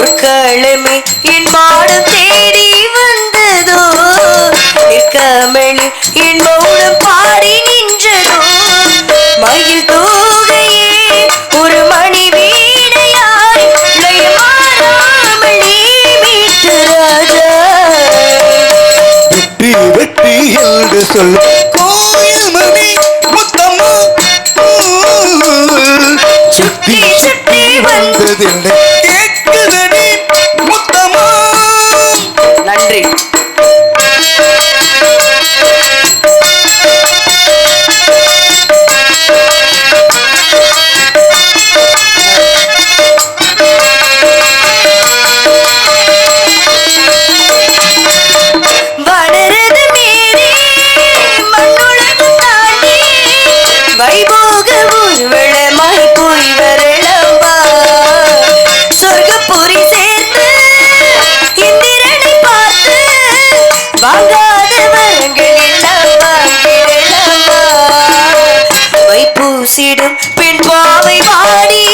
பொற்களமே என் மாடம் தேடி வந்ததோ? நிற்கமேளி என் மௌனம் பாடி நின்றதோ? மயில் தூகையே ஒரு மணி வீணையாய் லயமாறாமல் மீட்டு ராஜா. வெட்டி வெட்டி என்று சொல்லும் கோயில் மணி முத்தம்மா சுட்டி சுட்டி வந்து வந்ததில்லை கேட்குதடி பேசிடும். பெண் பாவை வாடி